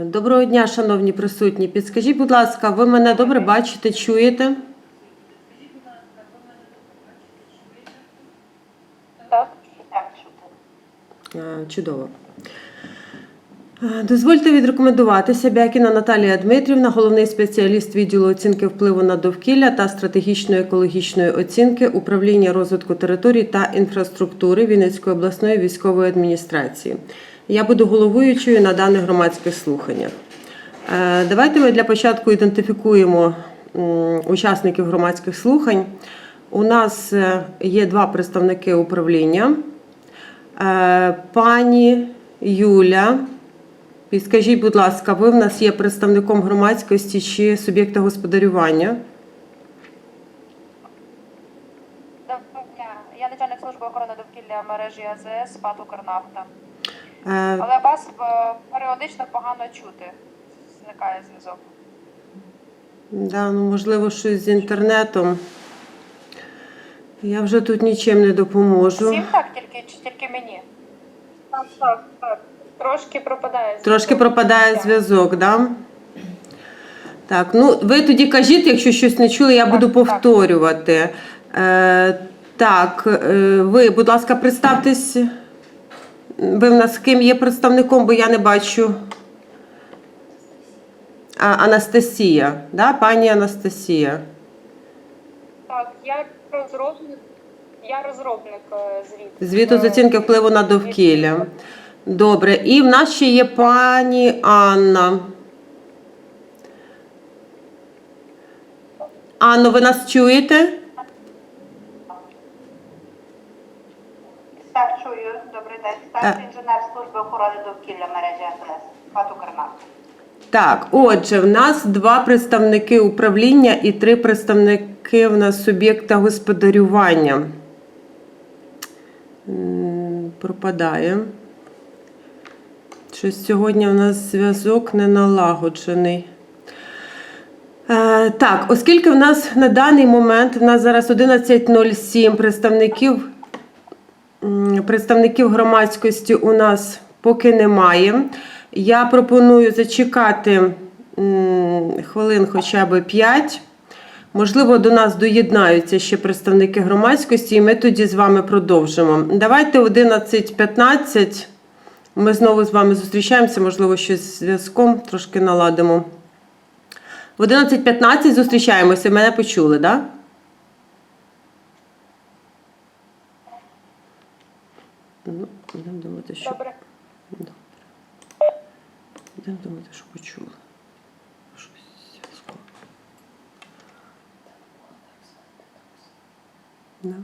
Доброго дня, шановні присутні. Підскажіть, будь ласка, ви мене добре бачите, чуєте? Так, так, чути. Чудово. Дозвольте відрекомендуватися. Бякіна Наталія Дмитрівна, головний спеціаліст відділу оцінки впливу на довкілля та стратегічної екологічної оцінки управління розвитку територій та інфраструктури Вінницької обласної військової адміністрації. Я буду головуючою на даних громадських слуханнях. Е, Давайте ми для початку ідентифікуємо учасників громадських слухань. У нас е, є два представники управління. Е, Пані Юля, підскажіть, будь ласка, ви в нас є представником громадськості чи суб'єкта господарювання? Я начальник служби охорони довкілля мережі АЗС ПАТ «Укрнафта». Е, Але вас е, періодично погано чути. Зникає зв'язок. Да, ну, можливо, щось з інтернетом. Я вже тут нічим не допоможу. Всім так, тільки чи тільки мені? Так, так, так. Трошки пропадає зв'язок. Трошки пропадає Так. зв'язок, да? Так, ну ви тоді кажіть, якщо щось не чули, я Так, буду так. повторювати. Е, так, е, ви, будь ласка, представтесь. Ви в нас ким є представником, бо я не бачу. А, Анастасія, да? пані Анастасія. Так, я розробник, я розробник е, звіту. Звіту з оцінки впливу на довкілля. Добре. І в нас ще є пані Анна. Анно, ви нас чуєте? Так, чую. Старший інженер служби охорони довкілля мережі АЗС. ПАТ «Укрнафта». Так, отже, в нас два представники управління і три представники в нас суб'єкта господарювання. Пропадає. Щось сьогодні в нас зв'язок не налагоджений. Е, так, оскільки в нас на даний момент в нас зараз 11.07 представників, представників громадськості у нас поки немає. Я пропоную зачекати хвилин хоча б 5. Можливо, до нас доєднаються ще представники громадськості, і ми тоді з вами продовжимо. Давайте 11.15. Ми знову з вами зустрічаємося, можливо, щось з зв'язком трошки наладимо. В 11.15 зустрічаємося. Мене почули, так? Да? Ну, будемо думати, що. Добре. Будемо думати, що почули. Щось. Да.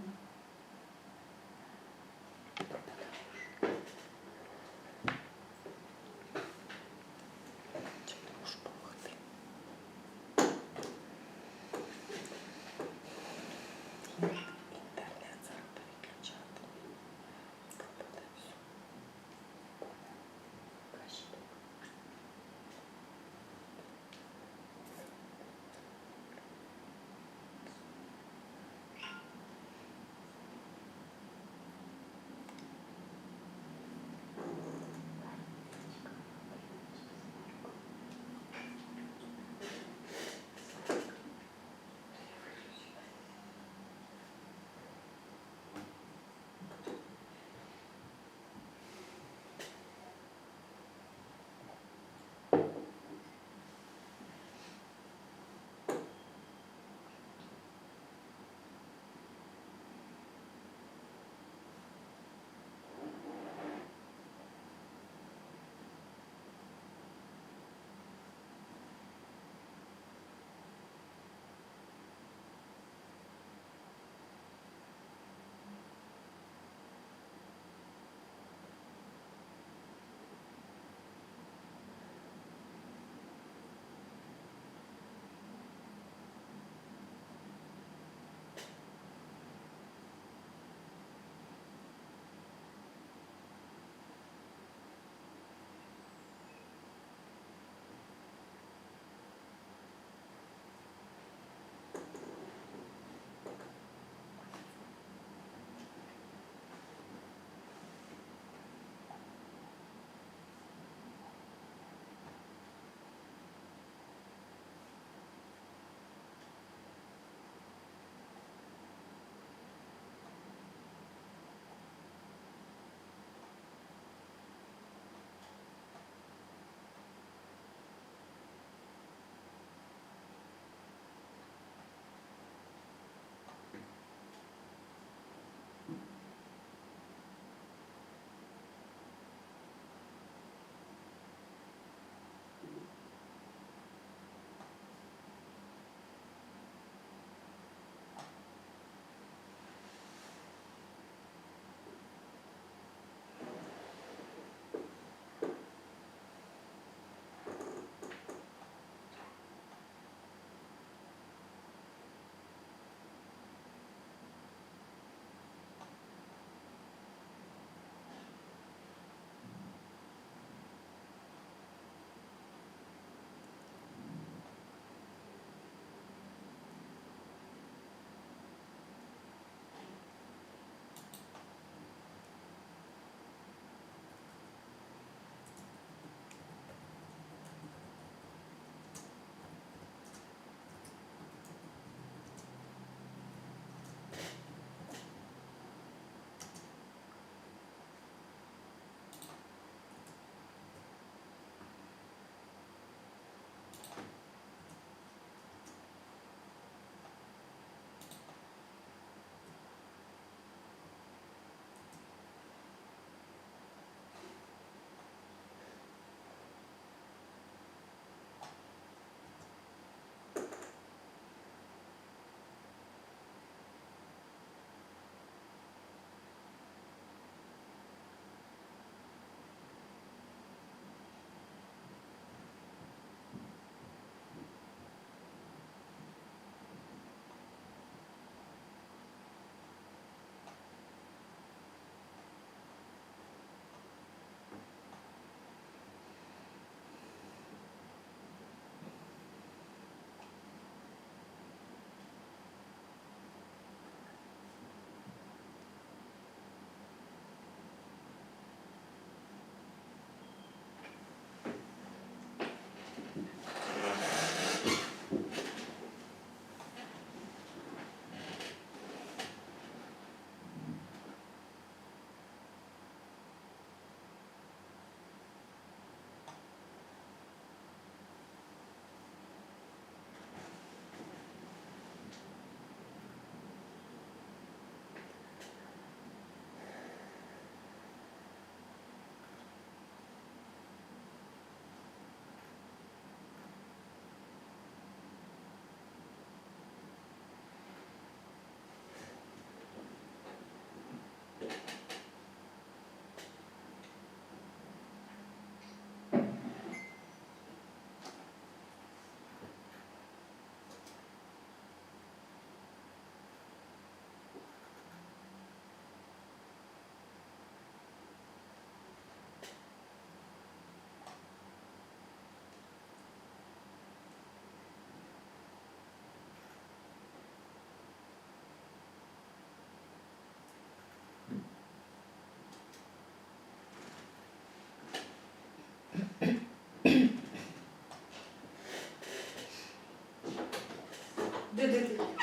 对对对。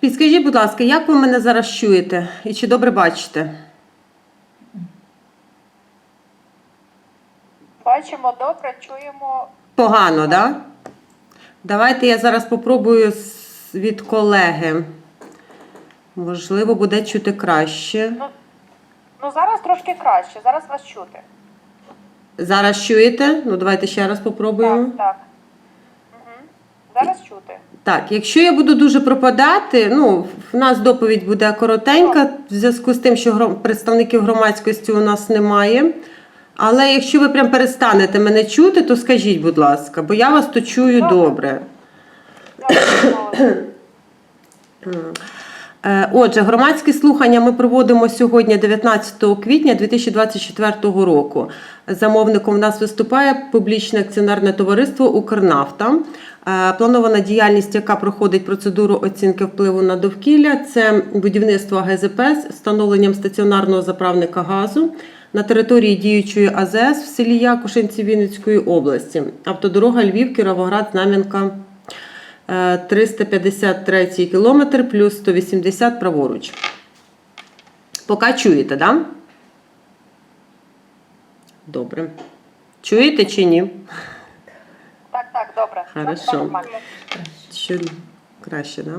Підскажіть, будь ласка, як ви мене зараз чуєте і чи добре бачите? Бачимо добре, чуємо. Погано, так? Да? Давайте я зараз попробую від колеги. Можливо, буде чути краще. Ну, ну зараз трошки краще, зараз вас чути. Зараз чуєте? Ну, давайте ще раз попробуємо. Так, так. Угу. Зараз чути. Так, якщо я буду дуже пропадати, ну в нас доповідь буде коротенька, в зв'язку з тим, що представників громадськості у нас немає. Але якщо ви прям перестанете мене чути, то скажіть, будь ласка, бо я вас то чую Добре. Е, Отже, громадські слухання ми проводимо сьогодні, 19 квітня 2024 року. Замовником в нас виступає публічне акціонерне товариство Укрнафта. Е, Планована діяльність, яка проходить процедуру оцінки впливу на довкілля, це будівництво ГЗП з встановленням стаціонарного заправника газу на території діючої АЗС в селі Якушинці Вінницької області. Автодорога Львів, Кіровоград, Знам'янка. Е, 353 кілометр плюс 180 праворуч. Поки чуєте, да? Добре. Чуєте чи ні? Так, так, добре. Хорошо. Краще, да?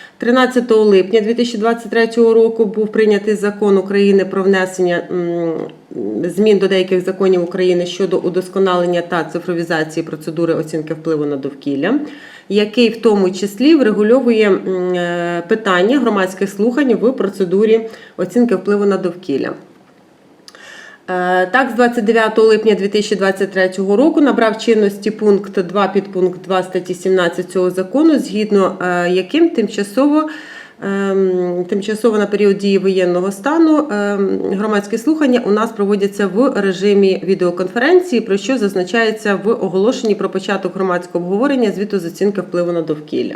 13 липня 2023 року був прийнятий закон України про внесення змін до деяких законів України щодо удосконалення та цифровізації процедури оцінки впливу на довкілля, який в тому числі врегульовує е, питання громадських слухань в процедурі оцінки впливу на довкілля. Е, Так, з 29 липня 2023 року набрав чинності пункт 2 підпункт 2 статті 17 цього закону, згідно е, яким тимчасово. ем, Тимчасово на період дії воєнного стану ем, громадські слухання у нас проводяться в режимі відеоконференції, про що зазначається в оголошенні про початок громадського обговорення звіту з оцінки впливу на довкілля.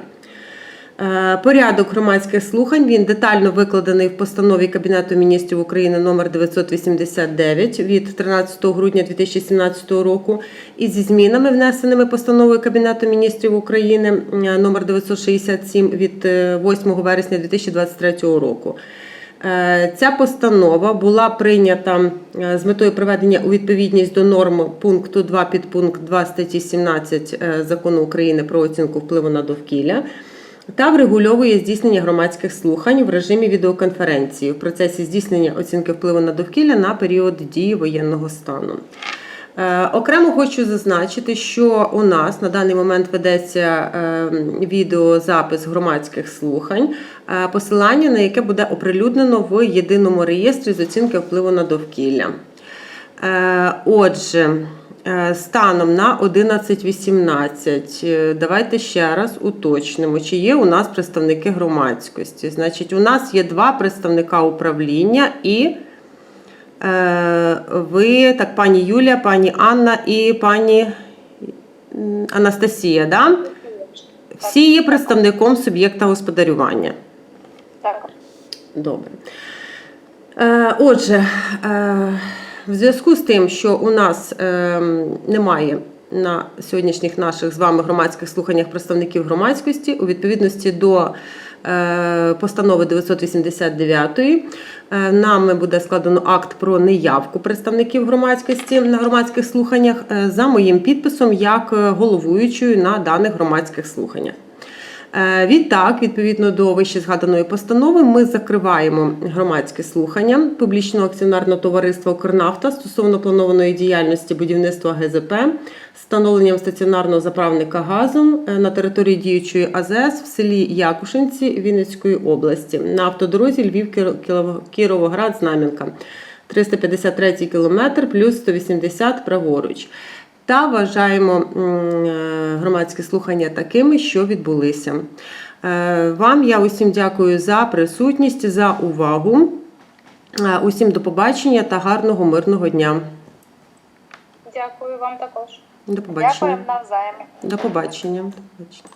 Е, Порядок громадських слухань він детально викладений в постанові Кабінету міністрів України номер 989 від 13 грудня 2017 року і зі змінами, внесеними постановою Кабінету міністрів України е, номер 967 від е, 8 вересня 2023 року. Е, Ця постанова була прийнята е, з метою приведення у відповідність до норм пункту 2 підпункт 2 статті 17 е, закону України про оцінку впливу на довкілля. Та врегульовує здійснення громадських слухань в режимі відеоконференції в процесі здійснення оцінки впливу на довкілля на період дії воєнного стану. Е, Окремо хочу зазначити, що у нас на даний момент ведеться е, відеозапис громадських слухань, е, посилання на яке буде оприлюднено в єдиному реєстрі з оцінки впливу на довкілля. Отже, станом на 11.18 е, давайте ще раз уточнимо, чи є у нас представники громадськості. Значить, у нас є два представника управління і е, ви, так, пані Юлія, пані Анна і пані Анастасія, да? Всі є представником суб'єкта господарювання. Так. Добре. Е, Отже, е, в зв'язку з тим, що у нас е, немає на сьогоднішніх наших з вами громадських слуханнях представників громадськості, у відповідності до е, постанови 989 е, нами буде складено акт про неявку представників громадськості на громадських слуханнях е, за моїм підписом як е, головуючою на даних громадських слуханнях. Е, Відтак, відповідно до вище згаданої постанови, ми закриваємо громадське слухання публічного акціонерного товариства «Укрнафта» стосовно планованої діяльності будівництва ГЗП встановленням стаціонарного заправника газом е, на території діючої АЗС в селі Якушинці Вінницької області на автодорозі Львів Кіро- Кіровоград Знам'янка. 353 кілометр плюс 180 праворуч. Та вважаємо е, громадські слухання такими, що відбулися. Е, Вам я усім дякую за присутність, за увагу. Е, Усім до побачення та гарного мирного дня. Дякую вам також. До побачення. Дякую навзаєм. До побачення. До побачення.